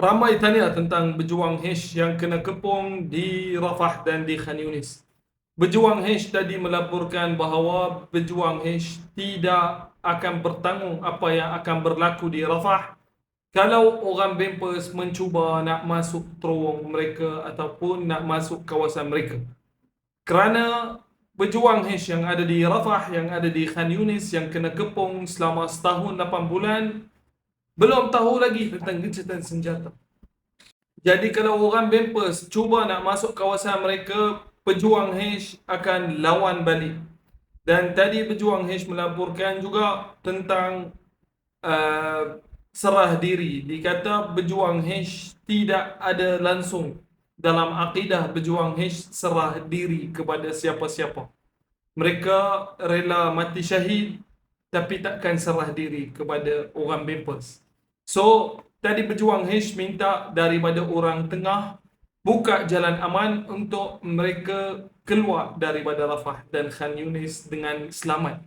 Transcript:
Ramai tanya tentang berjuang H yang kena kepung di Rafah dan di Khan Yunis. Berjuang H tadi melaporkan bahawa berjuang H tidak akan bertanggung apa yang akan berlaku di Rafah kalau orang Bempers mencuba nak masuk terowong mereka ataupun nak masuk kawasan mereka. Kerana berjuang H yang ada di Rafah, yang ada di Khan Yunis, yang kena kepung selama setahun 8 bulan, belum tahu lagi tentang gencatan senjata. Jadi kalau orang Bempers cuba nak masuk kawasan mereka, pejuang H akan lawan balik. Dan tadi pejuang H melaporkan juga tentang uh, serah diri. Dikata berjuang H tidak ada langsung dalam akidah berjuang H serah diri kepada siapa-siapa. Mereka rela mati syahid tapi takkan serah diri kepada orang Bempers. So, tadi berjuang H minta daripada orang tengah buka jalan aman untuk mereka keluar daripada Rafah dan Khan Yunis dengan selamat.